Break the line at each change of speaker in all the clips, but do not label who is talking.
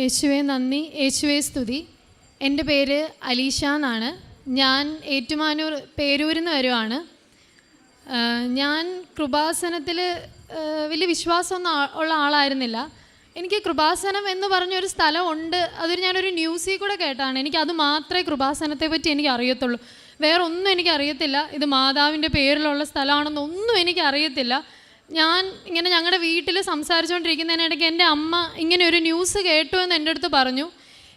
യേശുവെ നന്ദി. യേശുവെ സ്തുതി. എന്റെ പേര് അലീഷ എന്നാണ്. ഞാൻ ഏറ്റുമാനൂർ പേരൂരിൽ നിന്ന് വരുവാണ്. ഞാൻ കൃപാസനത്തിൽ വലിയ വിശ്വാസമൊന്നും ഉള്ള ആളായിരുന്നില്ല. എനിക്ക് കൃപാസനം എന്ന് പറഞ്ഞൊരു സ്ഥലം ഉണ്ട് അതൊരു ഞാനൊരു ന്യൂസിൽ കൂടെ കേട്ടാണ്. എനിക്ക് അത് മാത്രമേ കൃപാസനത്തെ പറ്റി എനിക്ക് അറിയത്തുള്ളൂ. വേറെ ഒന്നും എനിക്ക് അറിയത്തില്ല ഇത് മാതാവിന്റെ പേരിലുള്ള സ്ഥലമാണെന്നൊന്നും എനിക്ക് അറിയത്തില്ല ഞാൻ ഇങ്ങനെ ഞങ്ങളുടെ വീട്ടിൽ സംസാരിച്ചുകൊണ്ടിരിക്കുന്നതിനിടയ്ക്ക് എന്റെ അമ്മ ഇങ്ങനെ ഒരു ന്യൂസ് കേട്ടു എന്ന് എന്റെ അടുത്ത് പറഞ്ഞു.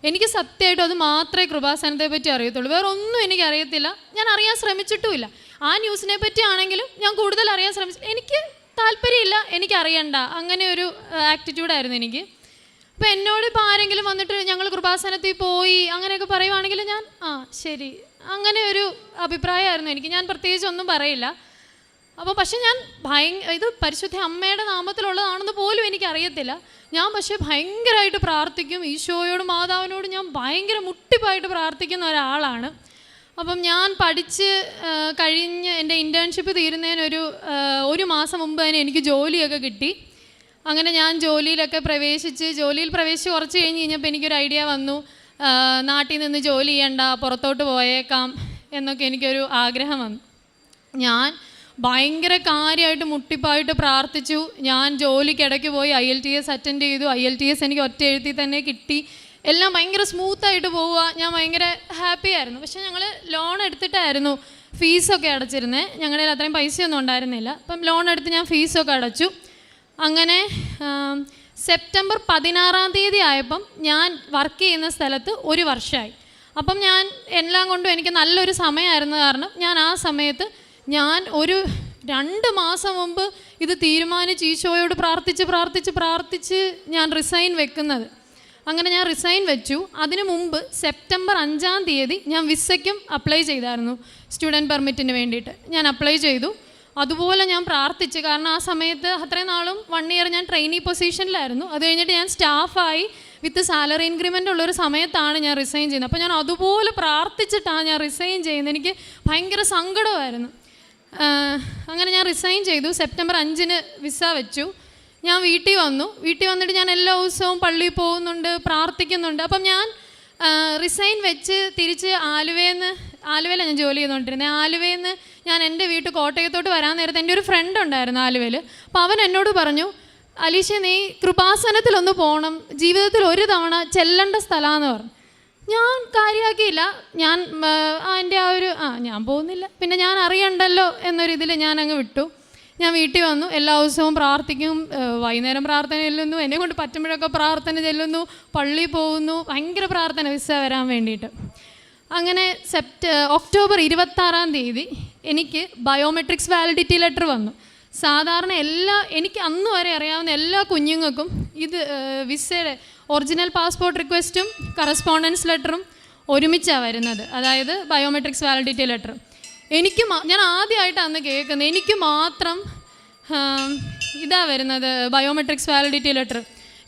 എനിക്ക് സത്യമായിട്ടും അത് മാത്രമേ കൃപാസനത്തെ പറ്റി അറിയത്തുള്ളൂ. വേറെ ഒന്നും എനിക്ക് അറിയത്തില്ല. ഞാൻ അറിയാൻ ശ്രമിച്ചിട്ടുമില്ല. ആ ന്യൂസിനെ പറ്റി ആണെങ്കിലും ഞാൻ കൂടുതൽ അറിയാൻ ശ്രമിച്ചു എനിക്ക് താല്പര്യമില്ല. എനിക്ക് അറിയണ്ട. അങ്ങനെ ഒരു ആറ്റിറ്റ്യൂഡായിരുന്നു എനിക്ക്. അപ്പോൾ എന്നോട് ഇപ്പോൾ ആരെങ്കിലും വന്നിട്ട് ഞങ്ങൾ കൃപാസനത്തിൽ പോയി അങ്ങനെയൊക്കെ പറയുവാണെങ്കിൽ ഞാൻ ആ ശരി. അങ്ങനെ ഒരു അഭിപ്രായമായിരുന്നു എനിക്ക്. ഞാൻ പ്രത്യേകിച്ച് ഒന്നും പറയില്ല. അപ്പോൾ പക്ഷേ ഞാൻ ഭയങ്കര ഇത് പരിശുദ്ധ അമ്മയുടെ നാമത്തിലുള്ളതാണെന്ന് പോലും എനിക്കറിയത്തില്ല. ഞാൻ പക്ഷേ ഭയങ്കരമായിട്ട് പ്രാർത്ഥിക്കും ഈശോയോടും മാതാവിനോടും ഞാൻ ഭയങ്കര മുട്ടിപ്പായിട്ട് പ്രാർത്ഥിക്കുന്ന ഒരാളാണ്. അപ്പം ഞാൻ പഠിച്ച് കഴിഞ്ഞ് എന്റെ ഇന്റേൺഷിപ്പ് തീരുന്നതിനൊരു ഒരു മാസം മുമ്പ് തന്നെ എനിക്ക് ജോലിയൊക്കെ കിട്ടി. അങ്ങനെ ഞാൻ ജോലിയിലൊക്കെ പ്രവേശിച്ച് ജോലിയിൽ പ്രവേശിച്ച് കുറച്ച് കഴിഞ്ഞ് കഴിഞ്ഞപ്പോൾ എനിക്കൊരു ഐഡിയ വന്നു. നാട്ടിൽ നിന്ന് ജോലി ചെയ്യണ്ട പുറത്തോട്ട് പോയേക്കാം എന്നൊക്കെ എനിക്കൊരു ആഗ്രഹം വന്നു. ഞാൻ ഭയങ്കര കാര്യമായിട്ട് മുട്ടിപ്പായിട്ട് പ്രാർത്ഥിച്ചു. ഞാൻ ജോലിക്കിടയ്ക്ക് പോയി I L T S attend ചെയ്തു. ഐ എൽ ടി എസ് എനിക്ക് ഒറ്റ എഴുത്തി തന്നെ കിട്ടി. എല്ലാം ഭയങ്കര സ്മൂത്തായിട്ട് പോവുക. ഞാൻ ഭയങ്കര ഹാപ്പി ആയിരുന്നു. പക്ഷേ ഞങ്ങൾ ലോൺ എടുത്തിട്ടായിരുന്നു ഫീസൊക്കെ അടച്ചിരുന്നത് ഞങ്ങളുടെ അത്രയും പൈസയൊന്നും ഉണ്ടായിരുന്നില്ല. അപ്പം ലോൺ എടുത്ത് ഞാൻ ഫീസൊക്കെ അടച്ചു. അങ്ങനെ സെപ്റ്റംബർ പതിനാറാം തീയതി ആയപ്പം ഞാൻ വർക്ക് ചെയ്യുന്ന സ്ഥലത്ത് ഒരു വർഷമായി. അപ്പം ഞാൻ എല്ലാം കൊണ്ടും എനിക്ക് നല്ലൊരു സമയമായിരുന്നു കാരണം ഞാൻ ആ സമയത്ത് ഞാൻ ഒരു രണ്ട് മാസം മുമ്പ് ഇത് തീരുമാനിച്ച് ഈശോയോട് പ്രാർത്ഥിച്ച് പ്രാർത്ഥിച്ച് പ്രാർത്ഥിച്ച് ഞാൻ റിസൈൻ വെക്കുന്നത്. അങ്ങനെ ഞാൻ റിസൈൻ വെച്ചു. അതിനു മുമ്പ് സെപ്റ്റംബർ അഞ്ചാം തീയതി ഞാൻ വിസയ്ക്കും അപ്ലൈ ചെയ്തായിരുന്നു. സ്റ്റുഡന്റ് പെർമിറ്റിന് വേണ്ടിയിട്ട് ഞാൻ അപ്ലൈ ചെയ്തു. അതുപോലെ ഞാൻ പ്രാർത്ഥിച്ചു. കാരണം ആ സമയത്ത് അത്രയും നാളും വൺ ഇയർ ഞാൻ ട്രെയിനി പൊസിഷനിലായിരുന്നു അത് കഴിഞ്ഞിട്ട് ഞാൻ സ്റ്റാഫായി വിത്ത് സാലറി ഇൻക്രിമെന്റ് ഉള്ളൊരു സമയത്താണ് ഞാൻ റിസൈൻ ചെയ്യുന്നത്. അപ്പോൾ ഞാൻ അതുപോലെ പ്രാർത്ഥിച്ചിട്ടാണ് ഞാൻ റിസൈൻ ചെയ്യുന്നത്. എനിക്ക് ഭയങ്കര സങ്കടമായിരുന്നു. അങ്ങനെ ഞാൻ റിസൈൻ ചെയ്തു. സെപ്റ്റംബർ അഞ്ചിന് വിസ വെച്ചു. ഞാൻ വീട്ടിൽ വന്നു. വീട്ടിൽ വന്നിട്ട് ഞാൻ എല്ലാ ദിവസവും പള്ളിയിൽ പോകുന്നുണ്ട് പ്രാർത്ഥിക്കുന്നുണ്ട്. അപ്പം ഞാൻ റിസൈൻ വെച്ച് തിരിച്ച് ആലുവയിൽ ആലുവയിലാണ് ഞാൻ ജോലി ചെയ്തുകൊണ്ടിരുന്നത് ആലുവയിൽ നിന്ന് ഞാൻ എന്റെ വീട്ടിൽ കോട്ടയത്തോട്ട് വരാൻ നേരത്തെ എന്റെ ഒരു ഫ്രണ്ട് ഉണ്ടായിരുന്നു ആലുവയിൽ അപ്പോൾ അവൻ എന്നോട് പറഞ്ഞു അലീഷ നീ കൃപാസനത്തിലൊന്ന് പോകണം ജീവിതത്തിൽ ഒരു തവണ ചെല്ലേണ്ട സ്ഥലമാണെന്ന് പറഞ്ഞു. ഞാൻ കാര്യമാക്കിയില്ല ഞാൻ അതിന്റെ ആ ഒരു ആ ഞാൻ പോകുന്നില്ല. പിന്നെ ഞാൻ അറിയണ്ടല്ലോ എന്നൊരിതിൽ ഞാൻ അങ്ങ് വിട്ടു. ഞാൻ വീട്ടിൽ വന്നു. എല്ലാ ദിവസവും പ്രാർത്ഥിക്കും. വൈകുന്നേരം പ്രാർത്ഥന ചെല്ലുന്നു. എന്നെ കൊണ്ട് പറ്റുമ്പോഴൊക്കെ പ്രാർത്ഥന ചെല്ലുന്നു. പള്ളി പോകുന്നു. ഭയങ്കര പ്രാർത്ഥന വിസ വരാൻ വേണ്ടിയിട്ട്. അങ്ങനെ സെപ്റ്റ് ഒക്ടോബർ ഇരുപത്താറാം തീയതി എനിക്ക് ബയോമെട്രിക്സ് വാലിഡിറ്റി ലെറ്റർ വന്നു. സാധാരണ എല്ലാ എനിക്ക് അന്ന് വരെ അറിയാവുന്ന എല്ലാ കുഞ്ഞുങ്ങൾക്കും ഇത് വിസയുടെ ഒറിജിനൽ പാസ്പോർട്ട് റിക്വസ്റ്റും കറസ്പോണ്ടൻസ് ലെറ്ററും ഒരുമിച്ചാണ് വരുന്നത്. അതായത് ബയോമെട്രിക്സ് വാലിഡിറ്റി ലെറ്റർ എനിക്ക് ഞാൻ ആദ്യമായിട്ട് അന്ന് കേൾക്കുന്നത്. എനിക്ക് മാത്രം ഇതാ വരുന്നത് ബയോമെട്രിക്സ് വാലിഡിറ്റി ലെറ്റർ.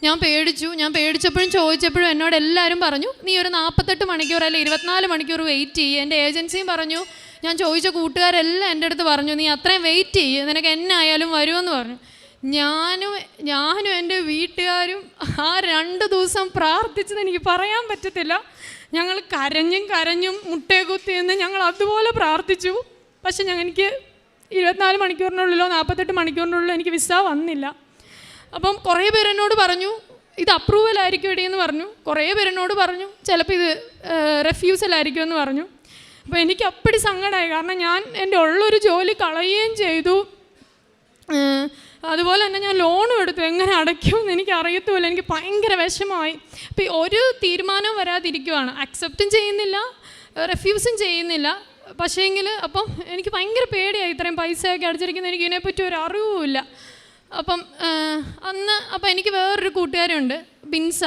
ഞാൻ പേടിച്ചു. ഞാൻ പേടിച്ചപ്പോഴും ചോദിച്ചപ്പോഴും എന്നോട് എല്ലാവരും പറഞ്ഞു നീ ഒരു നാൽപ്പത്തെട്ട് മണിക്കൂർ അല്ലെ ഇരുപത്തിനാല് മണിക്കൂർ വെയിറ്റ് ചെയ്യ്. എന്റെ ഏജൻസിയും പറഞ്ഞു ഞാൻ ചോദിച്ച കൂട്ടുകാരെല്ലാം എന്റെ അടുത്ത് പറഞ്ഞു നീ അത്രയും വെയിറ്റ് ചെയ്യ്. നിനക്ക് എന്നായാലും വരുമെന്ന് പറഞ്ഞു. ഞാനും ഞാനും എന്റെ വീട്ടുകാരും ആ രണ്ട് ദിവസം പ്രാർത്ഥിച്ചത് എനിക്ക് പറയാൻ പറ്റത്തില്ല. ഞങ്ങൾ കരഞ്ഞും കരഞ്ഞും മുട്ടയെ കുത്തിയെന്ന് ഞങ്ങൾ അതുപോലെ പ്രാർത്ഥിച്ചു. പക്ഷെ ഞങ്ങൾ എനിക്ക് ഇരുപത്തിനാല് മണിക്കൂറിനുള്ളിലോ നാൽപ്പത്തെട്ട് മണിക്കൂറിനുള്ളിലോ എനിക്ക് വിസ വന്നില്ല. അപ്പം കുറേ പേര് എന്നോട് പറഞ്ഞു ഇത് അപ്രൂവൽ ആയിരിക്കും ഇടയെന്ന് പറഞ്ഞു. കുറേ പേര് എന്നോട് പറഞ്ഞു ചിലപ്പോൾ ഇത് റെഫ്യൂസൽ ആയിരിക്കും എന്ന് പറഞ്ഞു. അപ്പോൾ എനിക്ക് അപ്പടി സങ്കടമായി. കാരണം ഞാൻ എന്റെ ഉള്ളൊരു ജോലി കളയുകയും ചെയ്തു. അതുപോലെ തന്നെ ഞാൻ ലോണും എടുത്തു. എങ്ങനെ അടയ്ക്കുമെന്ന് എനിക്ക് അറിയത്തുമില്ല. എനിക്ക് ഭയങ്കര വിഷമമായി. അപ്പോൾ ഒരു തീരുമാനവും വരാതിരിക്കുവാണ്. അക്സെപ്റ്റും ചെയ്യുന്നില്ല റെഫ്യൂസും ചെയ്യുന്നില്ല. പക്ഷേങ്കിൽ അപ്പം എനിക്ക് ഭയങ്കര പേടിയായി ഇത്രയും പൈസയൊക്കെ അടിച്ചിരിക്കുന്ന എനിക്ക് ഇതിനെപ്പറ്റി ഒരു അറിവുമില്ല. അപ്പം അന്ന് അപ്പം എനിക്ക് വേറൊരു കൂട്ടുകാരുണ്ട് ബിൻസ.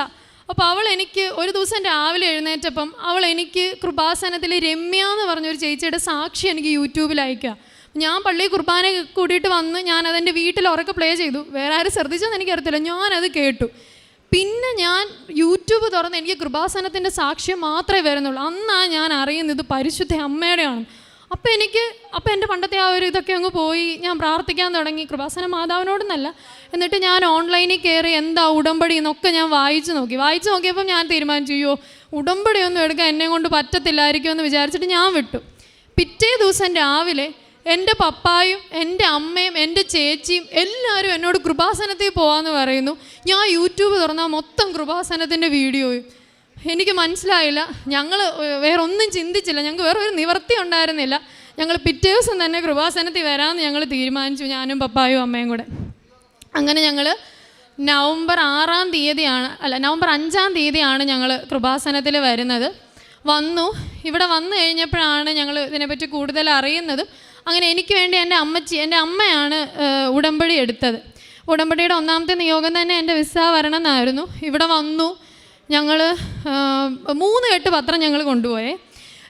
അപ്പോൾ അവൾ എനിക്ക് ഒരു ദിവസം രാവിലെ എഴുന്നേറ്റപ്പം അവൾ എനിക്ക് കൃപാസനത്തിലെ രമ്യ എന്ന് പറഞ്ഞൊരു ചേച്ചിയുടെ സാക്ഷി എനിക്ക് യൂട്യൂബിൽ അയക്കുക ഞാൻ പള്ളി കുർബാന കൂടിയിട്ട് വന്ന് ഞാൻ അതെന്റെ വീട്ടിൽ ഉറക്കെ പ്ലേ ചെയ്തു. വേറെ ആരും ശ്രദ്ധിച്ചെന്ന് എനിക്കറിയത്തില്ല. ഞാനത് കേട്ടു. പിന്നെ ഞാൻ യൂട്യൂബ് തുറന്ന് എനിക്ക് കൃപാസനത്തിന്റെ സാക്ഷ്യം മാത്രമേ വരുന്നുള്ളൂ. അന്നാണ് ഞാൻ അറിയുന്നത് പരിശുദ്ധ അമ്മയുടെയാണ്. അപ്പോൾ എനിക്ക് അപ്പോൾ എന്റെ പണ്ടത്തെ ആ ഒരു ഇതൊക്കെ അങ്ങ് പോയി. ഞാൻ പ്രാർത്ഥിക്കാൻ തുടങ്ങി. കൃപാസന മാതാവിനോടൊന്നല്ല. എന്നിട്ട് ഞാൻ ഓൺലൈനിൽ കയറി എന്താ ഉടമ്പടി എന്നൊക്കെ ഞാൻ വായിച്ചു നോക്കി. വായിച്ചു നോക്കിയപ്പോൾ ഞാൻ തീരുമാനിച്ചു അയ്യോ ഉടമ്പടി ഒന്നും എടുക്കാൻ എന്നെ കൊണ്ട് പറ്റത്തില്ലായിരിക്കും എന്ന് വിചാരിച്ചിട്ട് ഞാൻ വിട്ടു. പിറ്റേ ദിവസം രാവിലെ എന്റെ പപ്പായും എന്റെ അമ്മയും എന്റെ ചേച്ചിയും എല്ലാവരും എന്നോട് കൃപാസനത്തിൽ പോകാമെന്ന് പറയുന്നു. ഞാൻ യൂട്യൂബ് തുറന്നാൽ മൊത്തം കൃപാസനത്തിന്റെ വീഡിയോയും. എനിക്ക് മനസ്സിലായില്ല. ഞങ്ങൾ വേറെ ഒന്നും ചിന്തിച്ചില്ല. ഞങ്ങൾക്ക് വേറെ ഒരു നിവർത്തി ഉണ്ടായിരുന്നില്ല. ഞങ്ങൾ പിറ്റേ ദിവസം തന്നെ കൃപാസനത്തിൽ വരാമെന്ന് ഞങ്ങൾ തീരുമാനിച്ചു ഞാനും പപ്പായും അമ്മയും കൂടെ. അങ്ങനെ ഞങ്ങൾ നവംബർ ആറാം തീയതിയാണ് അല്ല നവംബർ അഞ്ചാം തീയതിയാണ് ഞങ്ങൾ കൃപാസനത്തിൽ വരുന്നത്. വന്നു. ഇവിടെ വന്നു കഴിഞ്ഞപ്പോഴാണ് ഞങ്ങൾ ഇതിനെപ്പറ്റി കൂടുതൽ അറിയുന്നതും. അങ്ങനെ എനിക്ക് വേണ്ടി എന്റെ അമ്മച്ചി എന്റെ അമ്മയാണ് ഉടമ്പടി എടുത്തത്. ഉടമ്പടിയുടെ ഒന്നാമത്തെ നിയോഗം തന്നെ എന്റെ വിസ വരണം എന്നായിരുന്നു ഇവിടെ വന്നു. ഞങ്ങൾ മൂന്ന് കെട്ട് പത്രം ഞങ്ങൾ കൊണ്ടുപോയേ.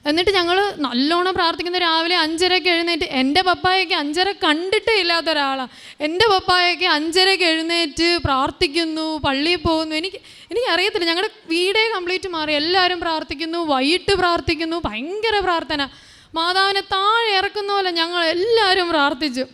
എന്നിട്ട് ഞങ്ങൾ നല്ലോണം പ്രാർത്ഥിക്കുന്ന. രാവിലെ അഞ്ചരയ്ക്ക് എഴുന്നേറ്റ് എന്റെ പപ്പായൊക്കെ അഞ്ചര കണ്ടിട്ടേ ഇല്ലാത്ത ഒരാളാണ് എന്റെ പപ്പായൊക്കെ അഞ്ചരയ്ക്ക് എഴുന്നേറ്റ് പ്രാർത്ഥിക്കുന്നു പള്ളിയിൽ പോകുന്നു. എനിക്ക് എനിക്കറിയത്തില്ല. ഞങ്ങളുടെ വീടേ കംപ്ലീറ്റ് മാറി. എല്ലാവരും പ്രാർത്ഥിക്കുന്നു വൈകിട്ട് പ്രാർത്ഥിക്കുന്നു. ഭയങ്കര പ്രാർത്ഥന. മാതാവിനെ താഴെ ഇറക്കുന്ന പോലെ ഞങ്ങൾ എല്ലാവരും പ്രാർത്ഥിച്ചു.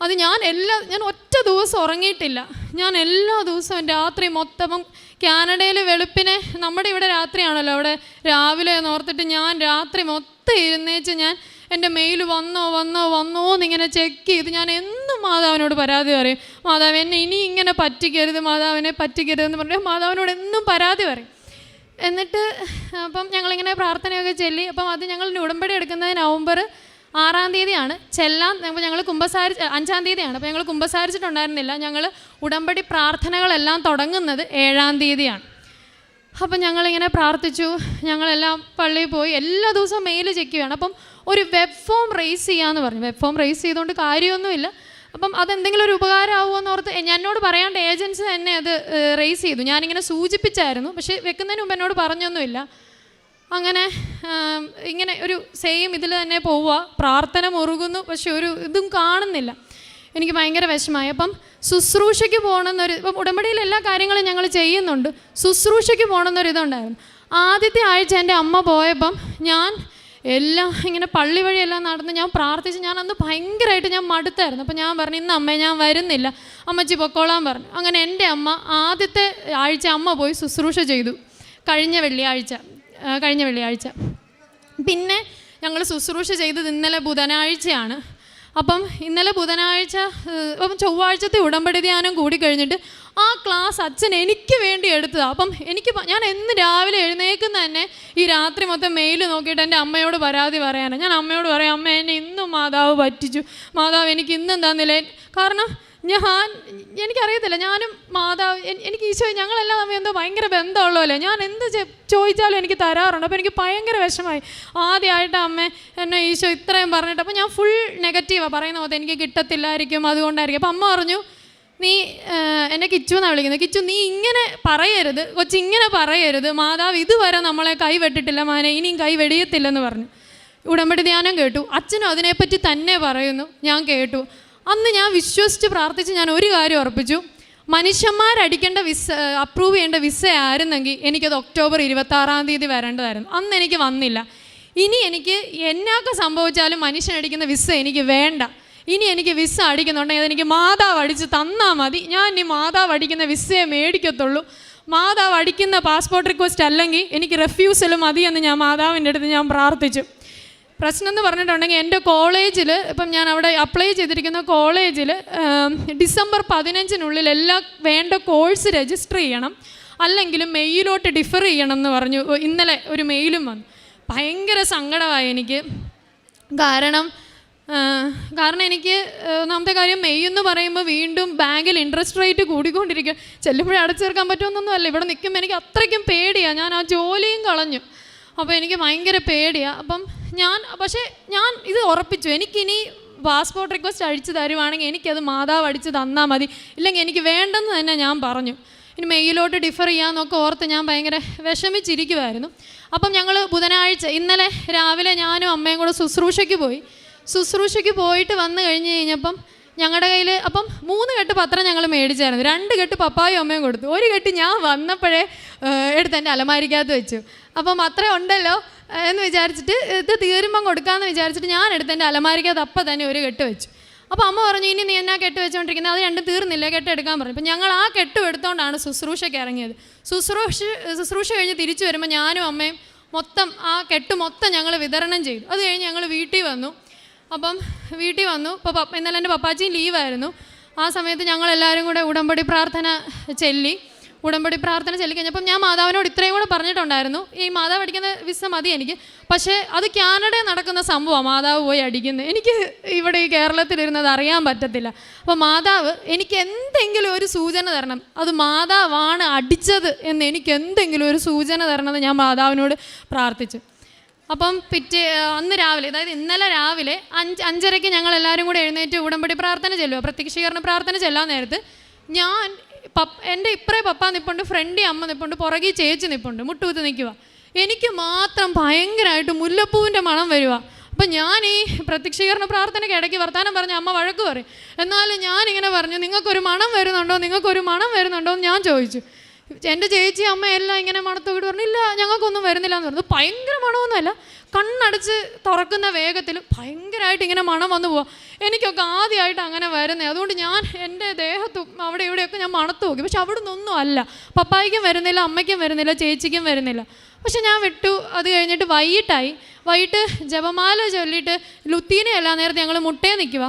അത് ഞാൻ എല്ലാ ഞാൻ ഒറ്റ ദിവസം ഉറങ്ങിയിട്ടില്ല. ഞാൻ എല്ലാ ദിവസവും രാത്രി മൊത്തവും കാനഡയിൽ വെളുപ്പിനെ നമ്മുടെ ഇവിടെ രാത്രിയാണല്ലോ അവിടെ രാവിലെ ഓർത്തിട്ട് ഞാൻ രാത്രി മൊത്തം ഇരുന്നേച്ച് ഞാൻ എന്റെ മെയിൽ വന്നോ വന്നോ വന്നോ എന്നിങ്ങനെ ചെക്ക് ചെയ്ത് ഞാൻ എന്നും മാതാവിനോട് പരാതി പറയും. മാതാവ് എന്നെ ഇനി ഇങ്ങനെ പറ്റിക്കരുത് മാതാവിനെ പറ്റിക്കരുതെന്ന് പറഞ്ഞാൽ മാതാവിനോട് എന്നും പരാതി പറയും. എന്നിട്ട് അപ്പം ഞങ്ങളിങ്ങനെ പ്രാർത്ഥനയൊക്കെ ചൊല്ലി. അപ്പം അത് ഞങ്ങൾ ഉടമ്പടി എടുക്കുന്നത് നവംബർ ആറാം തീയതിയാണ്. ചെല്ലാൻ അപ്പോൾ ഞങ്ങൾ കുമ്പസാരി അഞ്ചാം തീയതിയാണ്. അപ്പോൾ ഞങ്ങൾ കുമ്പസാരിച്ചിട്ടുണ്ടായിരുന്നില്ല ഞങ്ങൾ ഉടമ്പടി പ്രാർത്ഥനകളെല്ലാം തുടങ്ങുന്നത് ഏഴാം തീയതിയാണ്. അപ്പം ഞങ്ങളിങ്ങനെ പ്രാർത്ഥിച്ചു. ഞങ്ങളെല്ലാം പള്ളിയിൽ പോയി. എല്ലാ ദിവസവും മെയിൽ ചെക്ക് ചെയ്യുകയാണ് അപ്പം ഒരു വെബ് ഫോം റേസ് ചെയ്യാമെന്ന് പറഞ്ഞു. വെബ് ഫോം റേസ് ചെയ്തുകൊണ്ട് കാര്യമൊന്നുമില്ല. അപ്പം അതെന്തെങ്കിലും ഒരു ഉപകാരമാവുമോ എന്ന് ഓർത്ത് എന്നോട് പറയാണ്ട് ഏജൻസി തന്നെ അത് റേസ് ചെയ്തു. ഞാനിങ്ങനെ സൂചിപ്പിച്ചായിരുന്നു പക്ഷേ വെക്കുന്നതിന് മുമ്പ് എന്നോട് പറഞ്ഞൊന്നുമില്ല. അങ്ങനെ ഇങ്ങനെ ഒരു സെയിം ഇതിൽ തന്നെ പോവുക. പ്രാർത്ഥന മുറുകുന്നു പക്ഷെ ഒരു ഇതും കാണുന്നില്ല. എനിക്ക് ഭയങ്കര വിഷമമായി. അപ്പം ശുശ്രൂഷയ്ക്ക് പോകണമെന്നൊരു ഇപ്പം ഉടമ്പടിയിൽ എല്ലാ കാര്യങ്ങളും ഞങ്ങൾ ചെയ്യുന്നുണ്ട്. ശുശ്രൂഷയ്ക്ക് പോകണമെന്നൊരു ഇതുണ്ടായിരുന്നു ആദ്യത്തെ ആഴ്ച എന്റെ അമ്മ പോയപ്പം ഞാൻ എല്ലാം ഇങ്ങനെ പള്ളി വഴിയെല്ലാം നടന്ന് ഞാൻ പ്രാർത്ഥിച്ച് ഞാൻ അന്ന് ഭയങ്കരമായിട്ട് ഞാൻ മടുത്തായിരുന്നു. അപ്പം ഞാൻ പറഞ്ഞു ഇന്ന് അമ്മയെ ഞാൻ വരുന്നില്ല. അമ്മച്ചി പൊക്കോളാൻ പറഞ്ഞു. അങ്ങനെ എന്റെ അമ്മ ആദ്യത്തെ ആഴ്ച അമ്മ പോയി ശുശ്രൂഷ ചെയ്തു. കഴിഞ്ഞ വെള്ളിയാഴ്ച കഴിഞ്ഞ വെള്ളിയാഴ്ച. പിന്നെ ഞങ്ങൾ ശുശ്രൂഷ ചെയ്തത് ഇന്നലെ ബുധനാഴ്ചയാണ്. അപ്പം ഇന്നലെ ബുധനാഴ്ച അപ്പം ചൊവ്വാഴ്ചത്തെ ഉടമ്പടി ധ്യാനം കൂടി കഴിഞ്ഞിട്ട് ആ ക്ലാസ് അച്ഛൻ എനിക്ക് വേണ്ടി എടുത്തതാണ് അപ്പം എനിക്ക് ഞാൻ എന്ന് രാവിലെ എഴുന്നേക്കുന്ന തന്നെ ഈ രാത്രി മൊത്തം മെയിൽ നോക്കിയിട്ട് എന്റെ അമ്മയോട് പരാതി പറയാനാണ്. ഞാൻ അമ്മയോട് പറയാം അമ്മ എന്നെ ഇന്നും മാതാവ് പറ്റിച്ചു. മാതാവ് എനിക്ക് ഇന്നും തന്നില്ല? കാരണം ഞാൻ എനിക്കറിയത്തില്ല. ഞാനും മാതാവ് എനിക്ക് ഈശോ ഞങ്ങളെല്ലാം തമ്മിൽ എന്തോ ഭയങ്കര ബന്ധമുള്ളല്ലോ ഞാൻ എന്ത് ചോദിച്ചാലും എനിക്ക് തരാറുണ്ട്. അപ്പോൾ എനിക്ക് ഭയങ്കര വിഷമായി ആദ്യമായിട്ട് അമ്മ എന്നെ ഈശോ ഇത്രയും പറഞ്ഞിട്ട്. അപ്പോൾ ഞാൻ ഫുൾ നെഗറ്റീവാണ് പറയുന്ന പോലെ എനിക്ക് കിട്ടത്തില്ലായിരിക്കും അതുകൊണ്ടായിരിക്കും. അപ്പം അമ്മ പറഞ്ഞു നീ എന്നെ കിച്ചു എന്നാണ് വിളിക്കുന്നത് കിച്ചു നീ ഇങ്ങനെ പറയരുത്. കൊച്ചിങ്ങനെ പറയരുത്. മാതാവ് ഇതുവരെ നമ്മളെ കൈവെട്ടിട്ടില്ല മാനെ ഇനിയും കൈ വെടിയത്തില്ലെന്ന് പറഞ്ഞു. ഉടമ്പടി ധ്യാനം കേട്ടു. അച്ഛനും അതിനെപ്പറ്റി തന്നെ പറയുന്നു. ഞാൻ കേട്ടു. അന്ന് ഞാൻ വിശ്വസിച്ച് പ്രാർത്ഥിച്ച് ഞാൻ ഒരു കാര്യം ഉറപ്പിച്ചു. മനുഷ്യന്മാരടിക്കേണ്ട വിസ അപ്രൂവ് ചെയ്യേണ്ട വിസ ആയിരുന്നെങ്കിൽ എനിക്കത് ഒക്ടോബർ ഇരുപത്തി ആറാം തീയതി വരേണ്ടതായിരുന്നു. അന്ന് എനിക്ക് വന്നില്ല. ഇനി എനിക്ക് എന്നൊക്കെ സംഭവിച്ചാലും മനുഷ്യനടിക്കുന്ന വിസ എനിക്ക് വേണ്ട. ഇനി എനിക്ക് വിസ അടിക്കുന്നുണ്ടെങ്കിൽ അതെനിക്ക് മാതാവ് അടിച്ച് തന്നാൽ മതി. ഞാൻ ഇനി മാതാവ് അടിക്കുന്ന വിസയെ മേടിക്കത്തുള്ളൂ. മാതാവ് അടിക്കുന്ന പാസ്പോർട്ട് റിക്വസ്റ്റ് അല്ലെങ്കിൽ എനിക്ക് റെഫ്യൂസൽ മതിയെന്ന് ഞാൻ മാതാവിന്റെ അടുത്ത് ഞാൻ പ്രാർത്ഥിച്ചു. പ്രശ്നം എന്ന് പറഞ്ഞിട്ടുണ്ടെങ്കിൽ എന്റെ കോളേജിൽ ഇപ്പം ഞാൻ അവിടെ അപ്ലൈ ചെയ്തിരിക്കുന്ന കോളേജിൽ ഡിസംബർ പതിനഞ്ചിനുള്ളിൽ എല്ലാ വേണ്ട കോഴ്സ് രജിസ്റ്റർ ചെയ്യണം. അല്ലെങ്കിൽ മെയിലോട്ട് ഡിഫർ ചെയ്യണം എന്ന് പറഞ്ഞു ഇന്നലെ ഒരു മെയിലും വന്നു. ഭയങ്കര സങ്കടമായി എനിക്ക്. കാരണം കാരണം എനിക്ക് ഒന്നാമത്തെ കാര്യം മെയ് എന്ന് പറയുമ്പോൾ വീണ്ടും ബാങ്കിൽ ഇൻട്രസ്റ്റ് റേറ്റ് കൂടിക്കൊണ്ടിരിക്കുക. ചെല്ലുമ്പോഴേ അടച്ചു തീർക്കാൻ പറ്റുമെന്നൊന്നും അല്ല ഇവിടെ നിൽക്കുമ്പോൾ എനിക്ക് അത്രയ്ക്കും പേടിയാണ് ഞാൻ ആ ജോലിയും കളഞ്ഞു. അപ്പോൾ എനിക്ക് ഭയങ്കര പേടിയാണ് അപ്പം ഞാൻ പക്ഷേ ഞാൻ ഇത് ഉറപ്പിച്ചു. എനിക്കിനി പാസ്പോർട്ട് റിക്വസ്റ്റ് അഴിച്ചു തരുവാണെങ്കിൽ എനിക്കത് മാതാവ് അടിച്ച് തന്നാൽ മതി. ഇല്ലെങ്കിൽ എനിക്ക് വേണ്ടെന്ന് തന്നെ ഞാൻ പറഞ്ഞു. ഇനി മെയിലോട്ട് ഡിഫർ ചെയ്യാമെന്നൊക്കെ ഓർത്ത് ഞാൻ ഭയങ്കര വിഷമിച്ചിരിക്കുമായിരുന്നു അപ്പം ഞങ്ങൾ ബുധനാഴ്ച ഇന്നലെ രാവിലെ ഞാനും അമ്മയും കൂടെ ശുശ്രൂഷയ്ക്ക് പോയി. ശുശ്രൂഷയ്ക്ക് പോയിട്ട് വന്നു കഴിഞ്ഞ് കഴിഞ്ഞപ്പം ഞങ്ങളുടെ കയ്യിൽ അപ്പം മൂന്ന് കെട്ട് പത്രം ഞങ്ങൾ മേടിച്ചായിരുന്നു. രണ്ട് കെട്ട് പപ്പായും അമ്മയും കൊടുത്തു. ഒരു കെട്ട് ഞാൻ വന്നപ്പോഴേ എടുത്ത് എന്റെ അലമാരിക്കകത്ത് വെച്ചു. അപ്പം അത്ര ഉണ്ടല്ലോ എന്ന് വിചാരിച്ചിട്ട് ഇത് തീരുമ്പം കൊടുക്കാമെന്ന് വിചാരിച്ചിട്ട് ഞാൻ എടുത്ത് എന്റെ അലമാരിക്കകത്ത് അപ്പം തന്നെ ഒരു കെട്ട് വെച്ചു. അപ്പോൾ അമ്മ പറഞ്ഞു ഇനി നീ എന്നാ കെട്ട് വെച്ചുകൊണ്ടിരിക്കുന്നത് അത് രണ്ടും തീർന്നില്ല? കെട്ട് എടുക്കാൻ പറഞ്ഞു. അപ്പം ഞങ്ങൾ ആ കെട്ടും എടുത്തുകൊണ്ടാണ് ശുശ്രൂഷയ്ക്ക് ഇറങ്ങിയത്. ശുശ്രൂഷ ശുശ്രൂഷ കഴിഞ്ഞ് തിരിച്ചു വരുമ്പോൾ ഞാനും അമ്മയും മൊത്തം ആ കെട്ട് മൊത്തം ഞങ്ങൾ വിതരണം ചെയ്തു. അത് കഴിഞ്ഞ് ഞങ്ങൾ വീട്ടിൽ വന്നു. അപ്പം വീട്ടിൽ വന്നു. പപ്പ ഇന്നലെ എന്റെ പപ്പാച്ചിയും ലീവായിരുന്നു ആ സമയത്ത് ഞങ്ങളെല്ലാവരും കൂടെ ഉടമ്പടി പ്രാർത്ഥന ചെല്ലി. ഉടമ്പടി പ്രാർത്ഥന ചെല്ലി കഴിഞ്ഞപ്പം ഞാൻ മാതാവിനോട് ഇത്രയും കൂടെ പറഞ്ഞിട്ടുണ്ടായിരുന്നു. ഈ മാതാവ് അടിക്കുന്ന വിസ മതി എനിക്ക്. പക്ഷേ അത് കാനഡയിൽ നടക്കുന്ന സംഭവമാണ് മാതാവ് പോയി അടിക്കുന്നത്. എനിക്ക് ഇവിടെ ഈ കേരളത്തിലിരുന്നത് അറിയാൻ പറ്റത്തില്ല. അപ്പോൾ മാതാവ് എനിക്ക് എന്തെങ്കിലും ഒരു സൂചന തരണം. അത് മാതാവാണ് അടിച്ചത് എന്ന് എനിക്ക് എന്തെങ്കിലും ഒരു സൂചന തരണമെന്ന് ഞാൻ മാതാവിനോട് പ്രാർത്ഥിച്ചു. അപ്പം പിറ്റേ അന്ന് രാവിലെ അതായത് ഇന്നലെ രാവിലെ അഞ്ച് അഞ്ചരയ്ക്ക് ഞങ്ങൾ എല്ലാവരും കൂടെ എഴുന്നേറ്റ് ഉടമ്പടി പ്രാർത്ഥന ചെല്ലുക പ്രത്യക്ഷീകരണ പ്രാർത്ഥന ചെല്ലാൻ നേരത്ത് ഞാൻ പപ്പ എന്റെ ഇപ്പറേ പപ്പ നിപ്പുണ്ട് ഫ്രണ്ടി അമ്മ നിപ്പുണ്ട് പുറകെ ചേച്ചി നിപ്പുണ്ട് മുട്ടൂത്ത് നിൽക്കുക എനിക്ക് മാത്രം ഭയങ്കരമായിട്ട് മുല്ലപ്പൂവിന്റെ മണം വരിക അപ്പം ഞാൻ ഈ പ്രത്യക്ഷീകരണ പ്രാർത്ഥനയ്ക്ക് ഇടയ്ക്ക് വർത്താനം പറഞ്ഞ അമ്മ വഴക്ക് പറയും. എന്നാലും ഞാനിങ്ങനെ പറഞ്ഞു നിങ്ങൾക്കൊരു മണം വരുന്നുണ്ടോ? നിങ്ങൾക്കൊരു മണം വരുന്നുണ്ടോ? എന്ന് ഞാൻ ചോദിച്ചു. എന്റെ ചേച്ചി അമ്മ എല്ലാം ഇങ്ങനെ മണത്തോട്ട് പറഞ്ഞു ഇല്ല ഞങ്ങൾക്കൊന്നും വരുന്നില്ല എന്ന് പറഞ്ഞു. ഭയങ്കര മണമൊന്നുമല്ല. കണ്ണടച്ച് തുറക്കുന്ന വേഗത്തിൽ ഭയങ്കരമായിട്ട് ഇങ്ങനെ മണം വന്നു പോവാം. എനിക്കൊക്കെ ആദ്യമായിട്ട് അങ്ങനെ വരുന്നത് അതുകൊണ്ട് ഞാൻ എന്റെ ദേഹത്തും അവിടെ ഇവിടെയൊക്കെ ഞാൻ മണത്ത് നോക്കി. പക്ഷെ അവിടെ നിന്നൊന്നും അല്ല. പപ്പായ്ക്കും വരുന്നില്ല അമ്മയ്ക്കും വരുന്നില്ല ചേച്ചിക്കും വരുന്നില്ല. പക്ഷെ ഞാൻ വിട്ടു. അത് കഴിഞ്ഞിട്ട് വൈകിട്ടായി. വൈകിട്ട് ജപമാല ചൊല്ലിയിട്ട് ലുത്തീനെ എല്ലാ നേരത്തെ ഞങ്ങൾ മുട്ടേ നിൽക്കുക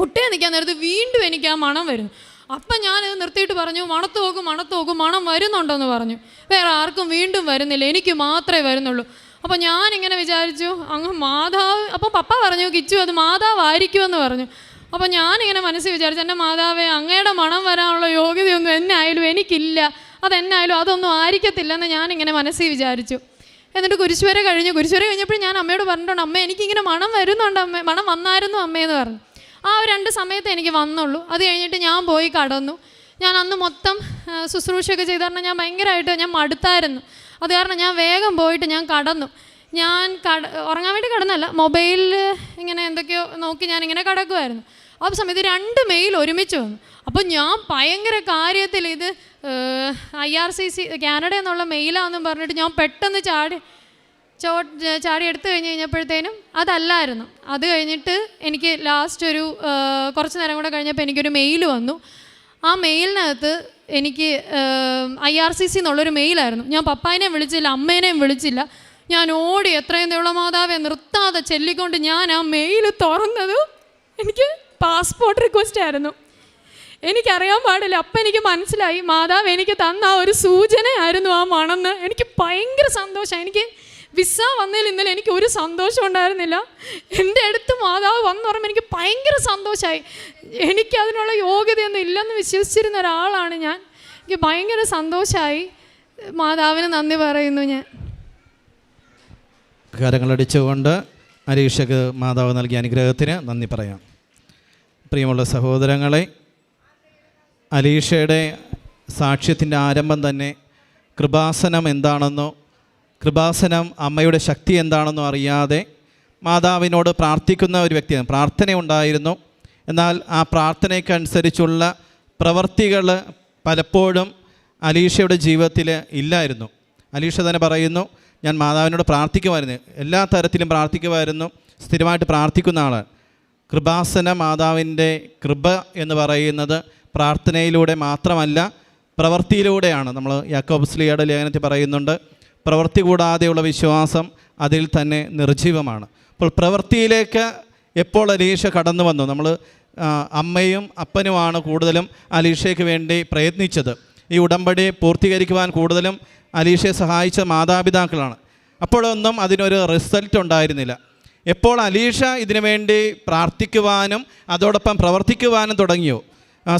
മുട്ടേ നിൽക്കാൻ നേരത്ത് വീണ്ടും എനിക്ക് ആ മണം വരും. അപ്പം ഞാൻ നിർത്തിയിട്ട് പറഞ്ഞു മണത്ത് നോക്കും മണത്ത് നോക്കും മണം വരുന്നുണ്ടെന്ന് പറഞ്ഞു. വേറെ ആർക്കും വീണ്ടും വരുന്നില്ല എനിക്ക് മാത്രമേ വരുന്നുള്ളൂ. അപ്പോൾ ഞാനിങ്ങനെ വിചാരിച്ചു അങ്ങ് മാതാവ് അപ്പോൾ പപ്പ പറഞ്ഞു കിച്ചു അത് മാതാവായിരിക്കുമെന്ന് പറഞ്ഞു. അപ്പോൾ ഞാനിങ്ങനെ മനസ്സിൽ വിചാരിച്ചു എന്റെ മാതാവേ അങ്ങയുടെ മണം വരാനുള്ള യോഗ്യതയൊന്നും എന്നായാലും എനിക്കില്ല. അതെന്നായാലും അതൊന്നും ആയിരിക്കത്തില്ലെന്ന് ഞാനിങ്ങനെ മനസ്സിൽ വിചാരിച്ചു. എന്നിട്ട് കുരിശുവരെ കഴിഞ്ഞു. കുരിശുവരെ കഴിഞ്ഞപ്പോൾ ഞാൻ അമ്മയോട് പറഞ്ഞിട്ടുണ്ട് അമ്മ എനിക്കിങ്ങനെ മണം വരുന്നുണ്ട് അമ്മ. മണം വന്നായിരുന്നു അമ്മയെന്ന് പറഞ്ഞു. ആ രണ്ട് സമയത്ത് എനിക്ക് വന്നുള്ളൂ. അത് കഴിഞ്ഞിട്ട് ഞാൻ പോയി കടന്നു. ഞാൻ അന്ന് മൊത്തം ശുശ്രൂഷയൊക്കെ ചെയ്ത് കാരണം ഞാൻ ഭയങ്കരമായിട്ട് ഞാൻ മടുത്തായിരുന്നു. അത് കാരണം ഞാൻ വേഗം പോയിട്ട് ഞാൻ കടന്നു. ഞാൻ കട ഉറങ്ങാൻ വേണ്ടി കടന്നല്ല മൊബൈലിൽ ഇങ്ങനെ എന്തൊക്കെയോ നോക്കി ഞാൻ ഇങ്ങനെ കിടക്കുമായിരുന്നു ആ സമയത്ത് രണ്ട് മെയിൽ ഒരുമിച്ച് വന്നു. അപ്പോൾ ഞാൻ ഭയങ്കര കാര്യത്തിൽ ഇത് I R C C Canada എന്നുള്ള മെയിലാണെന്നും പറഞ്ഞിട്ട് ഞാൻ പെട്ടെന്ന് ചാടി ചോ ചാടി എടുത്തു കഴിഞ്ഞ് കഴിഞ്ഞപ്പോഴത്തേനും അതല്ലായിരുന്നു. അത് കഴിഞ്ഞിട്ട് എനിക്ക് ലാസ്റ്റ് ഒരു കുറച്ച് നേരം കൂടെ കഴിഞ്ഞപ്പോൾ എനിക്കൊരു മെയിൽ വന്നു. ആ മെയിലിനകത്ത് എനിക്ക് ഐ ആർ സി സി എന്നുള്ളൊരു മെയിലായിരുന്നു ഞാൻ പപ്പായനെയും വിളിച്ചില്ല അമ്മേനെയും വിളിച്ചില്ല. ഞാൻ ഓടി എത്രയും ദൈവമാതാവെ നിർത്താതെ ചെല്ലിക്കൊണ്ട് ഞാൻ ആ മെയിൽ തുറന്നത് എനിക്ക് പാസ്പോർട്ട് റിക്വസ്റ്റ് ആയിരുന്നു. എനിക്കറിയാൻ പാടില്ല. അപ്പം എനിക്ക് മനസ്സിലായി മാതാവ് എനിക്ക് തന്ന ആ ഒരു സൂചനയായിരുന്നു ആ മണമെന്ന് എനിക്ക് ഭയങ്കര സന്തോഷം. എനിക്ക് വിസ വന്നതിൽ ഇന്നലെ എനിക്ക് ഒരു സന്തോഷം ഉണ്ടായിരുന്നില്ല. എന്റെ അടുത്ത് മാതാവ് വന്നു പറയുമ്പോൾ എനിക്ക് ഭയങ്കര സന്തോഷമായി എനിക്ക് അതിനുള്ള യോഗ്യതയൊന്നും ഇല്ലെന്ന് വിശ്വസിച്ചിരുന്ന ഒരാളാണ് ഞാൻ. എനിക്ക് ഭയങ്കര സന്തോഷമായി മാതാവിന് നന്ദി പറയുന്നു ഞാൻ.
കാരങ്ങളടിച്ചുകൊണ്ട് അരീക്ഷക്ക് മാതാവ് നൽകിയ അനുഗ്രഹത്തിന് നന്ദി പറയാം. പ്രിയമുള്ള സഹോദരങ്ങളെ അലീഷയുടെ സാക്ഷ്യത്തിന്റെ ആരംഭം തന്നെ കൃപാസനം എന്താണെന്നോ കൃപാസനം അമ്മയുടെ ശക്തി എന്താണെന്നും അറിയാതെ മാതാവിനോട് പ്രാർത്ഥിക്കുന്ന ഒരു വ്യക്തിയാണ്. പ്രാർത്ഥന ഉണ്ടായിരുന്നു എന്നാൽ ആ പ്രാർത്ഥനയ്ക്കനുസരിച്ചുള്ള പ്രവർത്തികൾ പലപ്പോഴും അലീഷയുടെ ജീവിതത്തിൽ ഇല്ലായിരുന്നു. അലീഷ തന്നെ പറയുന്നു ഞാൻ മാതാവിനോട് പ്രാർത്ഥിക്കുമായിരുന്നു. എല്ലാ തരത്തിലും പ്രാർത്ഥിക്കുമായിരുന്നു. സ്ഥിരമായിട്ട് പ്രാർത്ഥിക്കുന്ന ആളാണ് കൃപാസന മാതാവിന്റെ കൃപ എന്ന് പറയുന്നത് പ്രാർത്ഥനയിലൂടെ മാത്രമല്ല പ്രവൃത്തിയിലൂടെയാണ് നമ്മൾ യാക്കോബ്സ്ലിയുടെ ലേഖനത്തിൽ പറയുന്നുണ്ട് പ്രവൃത്തി കൂടാതെയുള്ള വിശ്വാസം അതിൽ തന്നെ നിർജീവമാണ്. അപ്പോൾ പ്രവൃത്തിയിലേക്ക് എപ്പോൾ അലീഷ കടന്നു വന്നു? നമ്മൾ അമ്മയും അപ്പനുമാണ് കൂടുതലും അലീഷയ്ക്ക് വേണ്ടി പ്രയത്നിച്ചത്. ഈ ഉടമ്പടി പൂർത്തീകരിക്കുവാൻ കൂടുതലും അലീഷയെ സഹായിച്ച മാതാപിതാക്കളാണ്. അപ്പോഴൊന്നും അതിനൊരു റിസൾട്ട് ഉണ്ടായിരുന്നില്ല. എപ്പോൾ അലീഷ ഇതിനു വേണ്ടി പ്രാർത്ഥിക്കുവാനും അതോടൊപ്പം പ്രവർത്തിക്കുവാനും തുടങ്ങിയോ?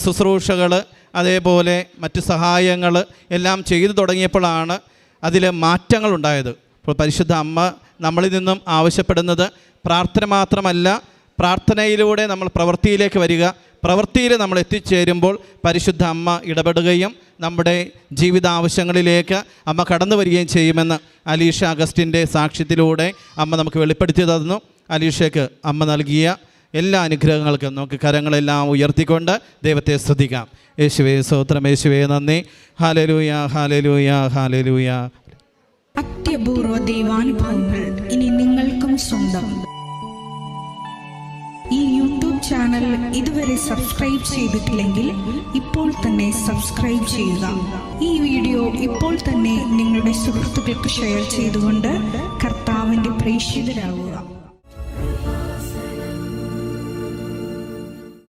ശുശ്രൂഷകൾ അതേപോലെ മറ്റ് സഹായങ്ങൾ എല്ലാം ചെയ്തു തുടങ്ങിയപ്പോഴാണ് അതിൽ മാറ്റങ്ങളുണ്ടായത് അപ്പോൾ പരിശുദ്ധ അമ്മ നമ്മളിൽ നിന്നും ആവശ്യപ്പെടുന്നത് പ്രാർത്ഥന മാത്രമല്ല പ്രാർത്ഥനയിലൂടെ നമ്മൾ പ്രവൃത്തിയിലേക്ക് വരിക. പ്രവൃത്തിയിൽ നമ്മൾ എത്തിച്ചേരുമ്പോൾ പരിശുദ്ധ അമ്മ ഇടപെടുകയും നമ്മുടെ ജീവിത ആവശ്യങ്ങളിലേക്ക് അമ്മ കടന്നു വരികയും ചെയ്യുമെന്ന് അലീഷ അഗസ്റ്റിന്റെ സാക്ഷ്യത്തിലൂടെ അമ്മ നമുക്ക് വെളിപ്പെടുത്തി തന്നു. അലീഷയ്ക്ക് അമ്മ നൽകിയ എല്ലാ അനുഗ്രഹങ്ങൾക്കും നമുക്ക് കരങ്ങളെല്ലാം ഉയർത്തിക്കൊണ്ട് ദൈവത്തെ ശ്രദ്ധിക്കാം യേശുവേ സ്തോത്രം. യേശുവേ നന്ദി. ഹാലലൂയ ഹാലലൂയ ഹാലലൂയ
അത്യപൂർവ ദൈവാനുഭവങ്ങൾ ഇനി നിങ്ങൾക്കും സ്വന്തം. ഈ യൂട്യൂബ് ചാനൽ ഇതുവരെ സബ്സ്ക്രൈബ് ചെയ്തിട്ടില്ലെങ്കിൽ ഇപ്പോൾ തന്നെ സബ്സ്ക്രൈബ് ചെയ്യുക. ഈ വീഡിയോ ഇപ്പോൾ തന്നെ നിങ്ങളുടെ സുഹൃത്തുക്കൾക്ക് ഷെയർ ചെയ്തുകൊണ്ട് കർത്താവിന്റെ പ്രേക്ഷിതരാകുക